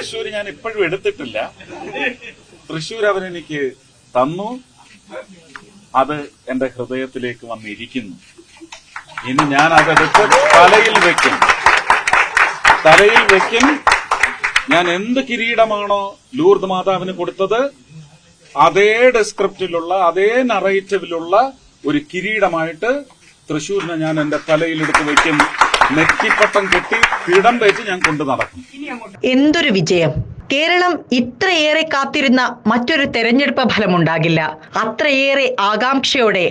തൃശ്ശൂർ ഞാൻ ഇപ്പോഴും എടുത്തിട്ടില്ല. തൃശ്ശൂർ അവരെനിക്ക് തന്നു. അത് എന്റെ ഹൃദയത്തിലേക്ക് വന്നിരിക്കുന്നു. ഇനി ഞാൻ അതെടുത്ത് തലയിൽ വെക്കും. തലയിൽ വെക്കും. ഞാൻ എന്ത് കിരീടമാണോ ലൂർദ് മാതാവിന് കൊടുത്തത് അതേ ഡെസ്ക്രിപ്റ്റിലുള്ള അതേ നറേറ്റീവിലുള്ള ഒരു കിരീടമായിട്ട് തൃശ്ശൂരിനെ ഞാൻ എന്റെ തലയിലെടുത്ത് വെക്കും. നെറ്റിപ്പട്ടം കെട്ടി കിടം വെച്ച് ഞാൻ കൊണ്ടു നടക്കും. എന്തൊരു വിജയം. കേരളം ഇത്രയേറെ കാത്തിരുന്ന മറ്റൊരു തെരഞ്ഞെടുപ്പ് ഫലമുണ്ടാകില്ല. അത്രയേറെ ആകാംക്ഷയോടെ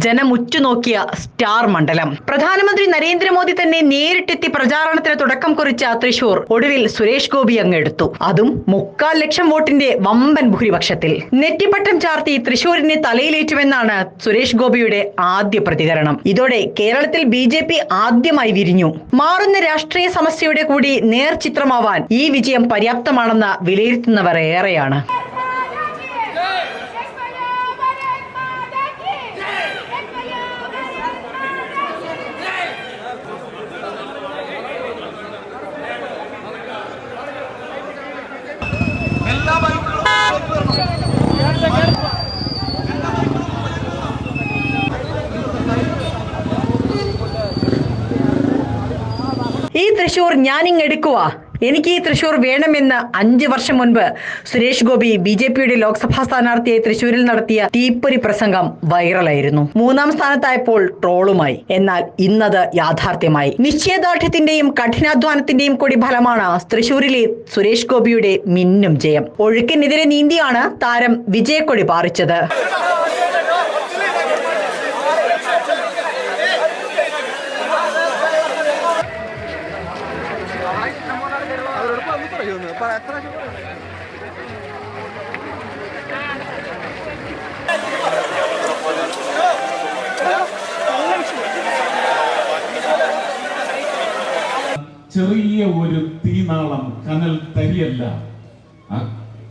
ജനം ഉറ്റുനോക്കിയ സ്റ്റാർ മണ്ഡലം. പ്രധാനമന്ത്രി നരേന്ദ്രമോദി തന്നെ നേരിട്ടെത്തി പ്രചാരണത്തിന് തുടക്കം കുറിച്ച തൃശൂർ. ഒടുവിൽ സുരേഷ് ഗോപി അങ്ങ് എടുത്തു. അതും മുക്കാൽ ലക്ഷം വോട്ടിന്റെ വമ്പൻ ഭൂരിപക്ഷത്തിൽ. നെറ്റിപ്പട്ടം ചാർത്തി തൃശൂരിനെ തലയിലേറ്റുമെന്നാണ് സുരേഷ് ഗോപിയുടെ ആദ്യ പ്രതികരണം. ഇതോടെ കേരളത്തിൽ ബി ജെ പി ആദ്യമായി വിരിഞ്ഞു. മാറുന്ന രാഷ്ട്രീയ സമസ്യയുടെ കൂടി നേർചിത്രമാവാൻ ഈ വിജയം പര്യാപ്തമാണെന്ന് വിലയിരുത്തുന്നവർ ഏറെയാണ് ഈ തൃശൂർ ഞാനിങ് എടുക്കുക എനിക്ക് ഈ തൃശൂർ വേണമെന്ന് അഞ്ച് വർഷം മുൻപ് സുരേഷ് ഗോപി ബി ജെ പിയുടെ ലോക്സഭാ സ്ഥാനാർത്ഥിയെ തൃശൂരിൽ നടത്തിയ തീപ്പൊരി പ്രസംഗം വൈറലായിരുന്നു. മൂന്നാം സ്ഥാനത്തായപ്പോൾ ട്രോളുമായി. എന്നാൽ ഇന്നത് യാഥാർത്ഥ്യമായി. നിശ്ചയദാർഢ്യത്തിന്റെയും കഠിനാധ്വാനത്തിന്റെയും കൂടി ഫലമാണ് തൃശൂരിലെ സുരേഷ് ഗോപിയുടെ മിന്നും ജയം. ഒഴുക്കിനെതിരെ നീന്തിയാണ് താരം വിജയക്കൊടി പാറിച്ചത്.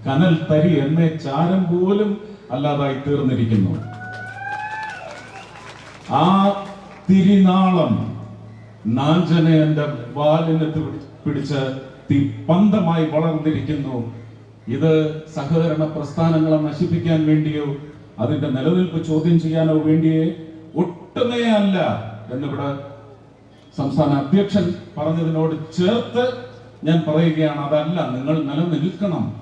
കനൽ തരി എന്നെ ചാരം പോലും അല്ലാതായി തീർന്നിരിക്കുന്നു. ആ തിരിനാളം നാഞ്ചനെ എന്റെ വാലിന് തി- പിടിച്ച് തിപ്പന്തമായി വളർന്നിരിക്കുന്നു. ഇത് സഹകരണ പ്രസ്ഥാനങ്ങളെ നശിപ്പിക്കാൻ വേണ്ടിയോ അതിന്റെ നിലനിൽപ്പ് ചോദ്യം ചെയ്യാനോ വേണ്ടിയേ ഒട്ടുമേ അല്ല. എന്നിവിടെ സംസ്ഥാന അധ്യക്ഷൻ പറഞ്ഞതിനോട് ചേർത്ത് ഞാൻ പറയുകയാണ് അതല്ല നിങ്ങൾ നിലനിൽക്കണം.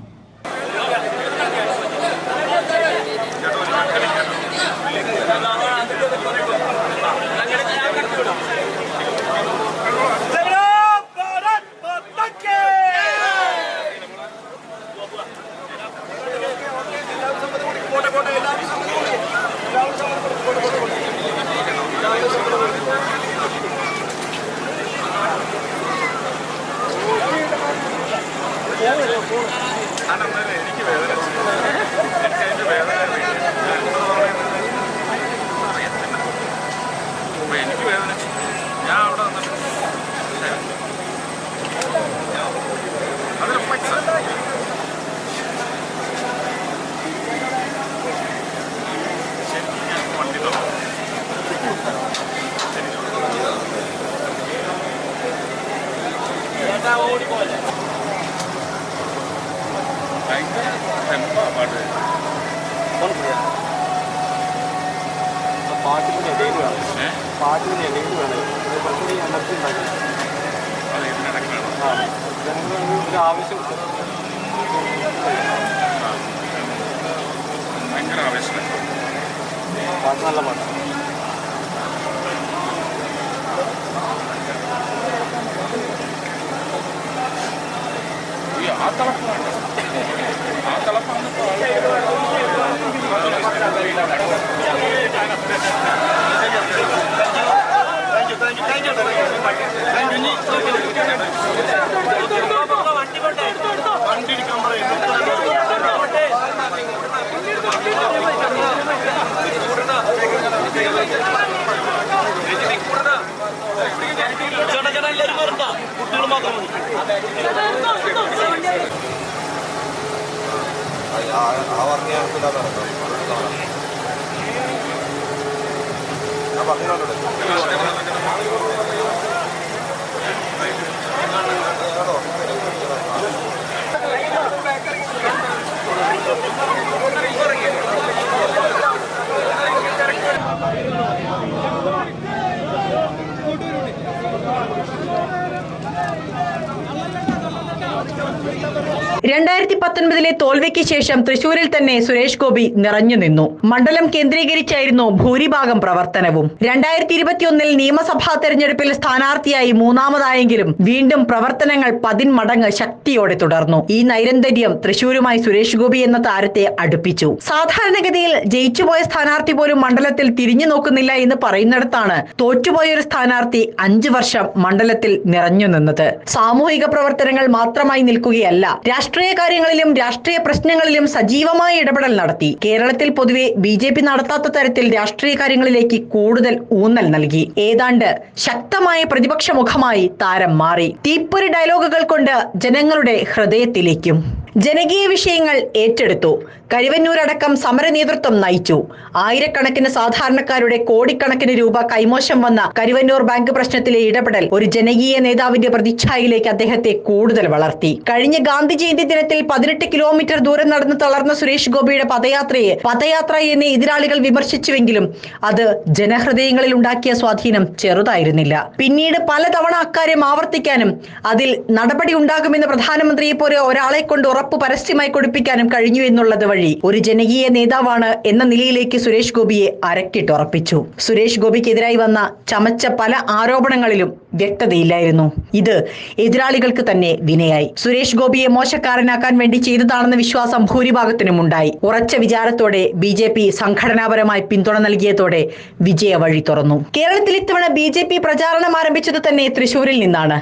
ഭയങ്കര ടെമ്പാ പാട്ട് പാട്ടിന് ഇടയിൽ വേണം പാട്ടിന് ഇടയിൽ വേണം കുറച്ചുകൂടി എനർജി ഉണ്ടാക്കണം ആ ജനങ്ങൾ ഒരു ആവശ്യം ഭയങ്കര ആവേശം. പാട്ട് നല്ല പാട്ടാണ് കുട്ടികൾ മാത്രം മതി ആ പറഞ്ഞ രണ്ടായിരത്തി പത്തൊൻപതിലെ തോൽവിക്ക് ശേഷം തൃശൂരിൽ തന്നെ സുരേഷ് ഗോപി നിറഞ്ഞു നിന്നു. മണ്ഡലം കേന്ദ്രീകരിച്ചായിരുന്നു ഭൂരിഭാഗം പ്രവർത്തനവും. രണ്ടായിരത്തി ഇരുപത്തിയൊന്നിൽ നിയമസഭാ തെരഞ്ഞെടുപ്പിൽ സ്ഥാനാർത്ഥിയായി മൂന്നാമതായെങ്കിലും വീണ്ടും പ്രവർത്തനങ്ങൾ പതിന്മടങ്ങ് ശക്തിയോടെ തുടർന്നു. ഈ നൈരന്തര്യം തൃശൂരുമായി സുരേഷ് ഗോപി എന്ന താരത്തെ അടുപ്പിച്ചു. സാധാരണഗതിയിൽ ജയിച്ചുപോയ സ്ഥാനാർത്ഥി പോലും മണ്ഡലത്തിൽ തിരിഞ്ഞു നോക്കുന്നില്ല എന്ന് പറയുന്നിടത്താണ് തോറ്റുപോയ ഒരു സ്ഥാനാർത്ഥി അഞ്ചു വർഷം മണ്ഡലത്തിൽ നിറഞ്ഞു നിന്നത്. സാമൂഹിക പ്രവർത്തനങ്ങൾ മാത്രമായി നിൽക്കുകയല്ല രാഷ്ട്രീയ കാര്യങ്ങളിലും രാഷ്ട്രീയ പ്രശ്നങ്ങളിലും സജീവമായ ഇടപെടൽ നടത്തി. കേരളത്തിൽ പൊതുവെ ബി ജെ പി നടത്താത്ത തരത്തിൽ രാഷ്ട്രീയ കാര്യങ്ങളിലേക്ക് കൂടുതൽ ഊന്നൽ നൽകി. ഏതാണ്ട് ശക്തമായ പ്രതിപക്ഷ മുഖമായി താരം മാറി. തീപ്പൊരി ഡയലോഗുകൾ കൊണ്ട് ജനങ്ങളുടെ ഹൃദയത്തിലേക്കും ജനകീയ വിഷയങ്ങൾ ഏറ്റെടുത്തു. കരുവന്നൂരടക്കം സമര നേതൃത്വം നയിച്ചു. ആയിരക്കണക്കിന് സാധാരണക്കാരുടെ കോടിക്കണക്കിന് രൂപ കൈമോശം വന്ന കരുവന്നൂർ ബാങ്ക് പ്രശ്നത്തിലെ ഇടപെടൽ ഒരു ജനകീയ നേതാവിന്റെ പ്രതിച്ഛായയിലേക്ക് അദ്ദേഹത്തെ കൂടുതൽ വളർത്തി. കഴിഞ്ഞ ഗാന്ധി ജയന്തി ദിനത്തിൽ പതിനെട്ട് കിലോമീറ്റർ ദൂരം നടന്ന് തളർന്ന സുരേഷ് ഗോപിയുടെ പദയാത്രയെ പദയാത്ര എന്ന് എതിരാളികൾ വിമർശിച്ചുവെങ്കിലും അത് ജനഹൃദയങ്ങളിൽ ഉണ്ടാക്കിയ സ്വാധീനം ചെറുതായിരുന്നില്ല. പിന്നീട് പലതവണ അക്കാര്യം ആവർത്തിക്കാനും അതിൽ നടപടി ഉണ്ടാകുമെന്ന് പ്രധാനമന്ത്രിയെ പോലെ ഒരാളെ കൊണ്ട് ഉറപ്പ് പരസ്യമായി കൊടുപ്പിക്കാനും കഴിഞ്ഞു എന്നുള്ളത് വഴി ഒരു ജനകീയ നേതാവാണ് എന്ന നിലയിലേക്ക് സുരേഷ് ഗോപിയെ അരക്കിട്ടുറപ്പിച്ചു. സുരേഷ് ഗോപിക്കെതിരായി വന്ന ചമച്ച പല ആരോപണങ്ങളിലും വ്യക്തതയില്ലായിരുന്നു. ഇത് എതിരാളികൾക്ക് തന്നെ വിനയായി. സുരേഷ് ഗോപിയെ മോശക്കാരനാക്കാൻ വേണ്ടി ചെയ്തതാണെന്ന വിശ്വാസം ഭൂരിഭാഗത്തിനും ഉണ്ടായി ഉറച്ച വിചാരത്തോടെ ബി ജെ പി സംഘടനാപരമായി പിന്തുണ നൽകിയതോടെ വിജയ വഴി തുറന്നു. കേരളത്തിൽ ഇത്തവണ ബി ജെ പി പ്രചാരണം ആരംഭിച്ചത് തന്നെ തൃശൂരിൽ നിന്നാണ്.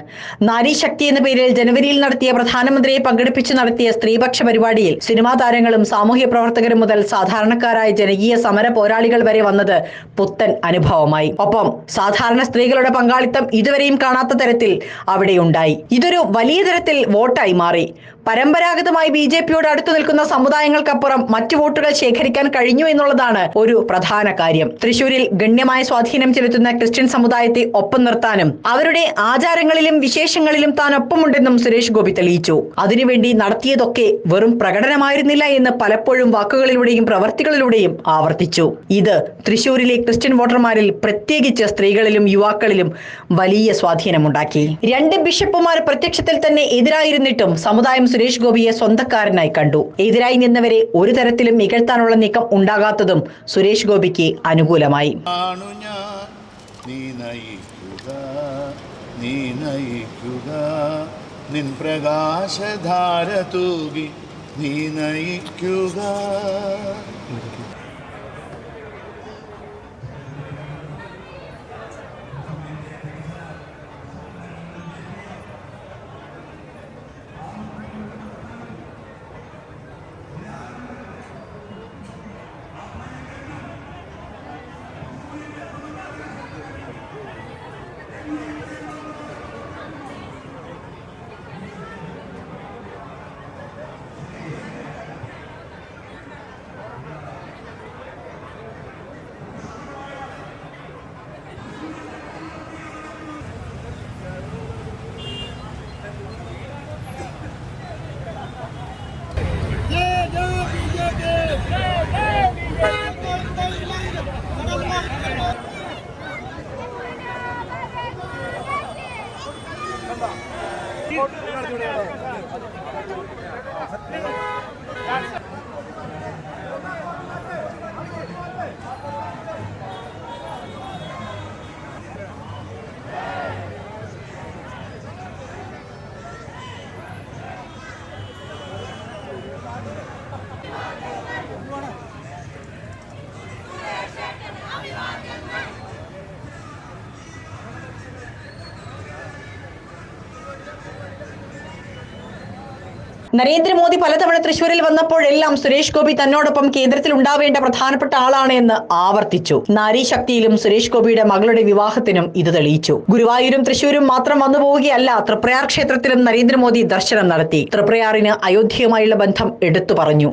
നാരി ശക്തി എന്ന പേരിൽ ജനുവരിയിൽ നടത്തിയ പ്രധാനമന്ത്രിയെ പങ്കെടുപ്പിച്ച് നടത്തിയ സ്ത്രീപക്ഷ പരിപാടിയിൽ സിനിമാ താരങ്ങളും സാമൂഹ്യ പ്രവർത്തകരും മുതൽ സാധാരണക്കാരായ ജനകീയ സമര പോരാളികൾ വരെ വന്നത് പുത്തൻ അനുഭവമായി. ഒപ്പം സാധാരണ സ്ത്രീകളുടെ പങ്കാളിത്തം ഇതുവരെയും കാണാത്ത തരത്തിൽ അവിടെയുണ്ടായി. ഇതൊരു വലിയ തരത്തിൽ വോട്ടായി മാറി. പരമ്പരാഗതമായി ബി ജെ പിയോട് അടുത്തു നിൽക്കുന്ന സമുദായങ്ങൾക്കപ്പുറം മറ്റു വോട്ടുകൾ ശേഖരിക്കാൻ കഴിഞ്ഞു എന്നുള്ളതാണ് ഒരു പ്രധാന കാര്യം. തൃശൂരിൽ ഗണ്യമായ സ്വാധീനം ചെലുത്തുന്ന ക്രിസ്ത്യൻ സമുദായത്തെ ഒപ്പം നിർത്താനും അവരുടെ ആചാരങ്ങളിലും വിശേഷങ്ങളിലും താൻ ഒപ്പമുണ്ടെന്നും സുരേഷ് ഗോപി തെളിയിച്ചു. അതിനുവേണ്ടി നടത്തിയതൊക്കെ വെറും പ്രകടനമായിരുന്നില്ല എന്ന് പലപ്പോഴും വാക്കുകളിലൂടെയും പ്രവർത്തികളിലൂടെയും ആവർത്തിച്ചു. ഇത് തൃശൂരിലെ ക്രിസ്ത്യൻ വോട്ടർമാരിൽ പ്രത്യേകിച്ച് സ്ത്രീകളിലും യുവാക്കളിലും വലിയ സ്വാധീനമുണ്ടാക്കി. രണ്ട് ബിഷപ്പുമാർ പ്രത്യക്ഷത്തിൽ തന്നെ എതിരായിരുന്നിട്ടും സമുദായം സുരേഷ് ഗോപിയെ സ്വന്തക്കാരനായി കണ്ടു. എതിരായി നിന്നവരെ ഒരു തരത്തിലും ഇകഴ്ത്താനുള്ള നീക്കം ഉണ്ടാകാത്തതും സുരേഷ് ഗോപിക്ക് അനുകൂലമായി. നീ നയിക്കുക നീ നയിക്കുക. നിൻ പ്രകാശധാര തൂകി നീ നയിക്കുക. നരേന്ദ്രമോദി പലതവണ തൃശൂരിൽ വന്നപ്പോഴെല്ലാം സുരേഷ് ഗോപി തന്നോടൊപ്പം കേന്ദ്രത്തിൽ ഉണ്ടാവേണ്ട പ്രധാനപ്പെട്ട ആളാണ് എന്ന് ആവർത്തിച്ചു. നാരീശക്തിയിലും സുരേഷ് ഗോപിയുടെ മകളുടെ വിവാഹത്തിനും ഇത് തെളിയിച്ചു. ഗുരുവായൂരും തൃശൂരും മാത്രം വന്നു പോവുകയല്ല തൃപ്രയാർ ക്ഷേത്രത്തിലും നരേന്ദ്രമോദി ദർശനം നടത്തി. തൃപ്രയാറിന് അയോധ്യയുമായുള്ള ബന്ധം എടുത്തു പറഞ്ഞു.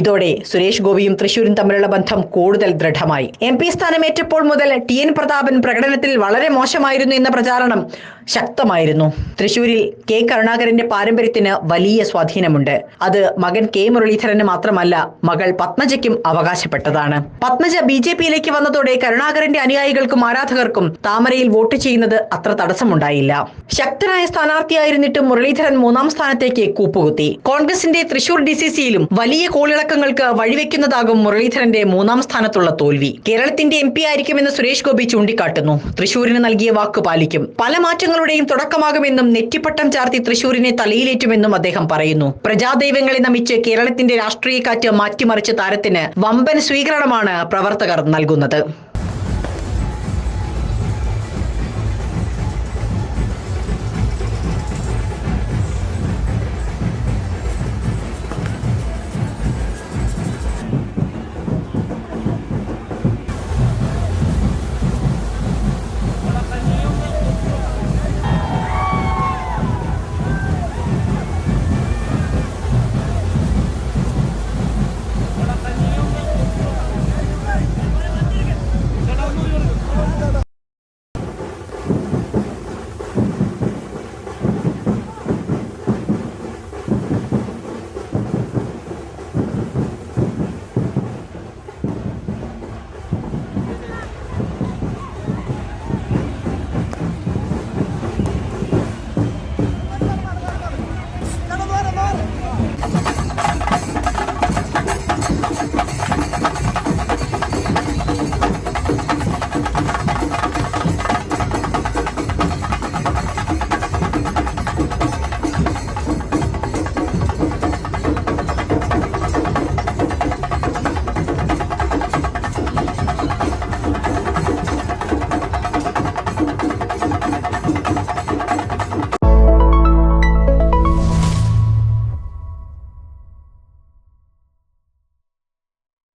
ഇതോടെ സുരേഷ് ഗോപിയും തൃശൂരും തമ്മിലുള്ള ബന്ധം കൂടുതൽ ദൃഢമായി. എം പി സ്ഥാനമേറ്റപ്പോൾ മുതൽ ടി എൻ പ്രതാപൻ പ്രകടനത്തിൽ വളരെ മോശമായിരുന്നു എന്ന പ്രചാരണം ശക്തമായിരുന്നു. തൃശൂരിൽ കെ കരുണാകരന്റെ പാരമ്പര്യത്തിന് വലിയ സ്വാധീനമുണ്ട്. അത് മകൻ കെ മുരളീധരന് മാത്രമല്ല മകൾ പത്മജയ്ക്കും അവകാശപ്പെട്ടതാണ്. പത്മജ ബി ജെ പിയിലേക്ക് വന്നതോടെ കരുണാകരന്റെ അനുയായികൾക്കും ആരാധകർക്കും താമരയിൽ വോട്ട് ചെയ്യുന്നത് അത്ര തടസ്സമുണ്ടായില്ല. ശക്തനായ സ്ഥാനാർത്ഥിയായിരുന്നിട്ടും മുരളീധരൻ മൂന്നാം സ്ഥാനത്തേക്ക് കൂപ്പുകുത്തി. കോൺഗ്രസിന്റെ തൃശൂർ ഡി സി സിയിലും വലിയ കോളിളക്കങ്ങൾക്ക് വഴിവെക്കുന്നതാകും മുരളീധരന്റെ മൂന്നാം സ്ഥാനത്തുള്ള തോൽവി. കേരളത്തിന്റെ എം പി ആയിരിക്കുമെന്ന് സുരേഷ് ഗോപി ചൂണ്ടിക്കാട്ടുന്നു. തൃശൂരിന് നൽകിയ വാക്ക് പാലിക്കും. പല മാറ്റങ്ങളുടെയും തുടക്കമാകുമെന്നും നെറ്റിപ്പട്ടം ചാർത്തി തൃശൂരിനെ തലയിലേറ്റുമെന്നും അദ്ദേഹം പറയുന്നു. പ്രജാദൈവങ്ങളെ നമിച്ച് കേരളത്തിന്റെ രാഷ്ട്രീയ കാറ്റ് മാറ്റിമറിച്ച താരത്തിന് വമ്പൻ സ്വീകരണമാണ് പ്രവർത്തകർ നൽകുന്നത്.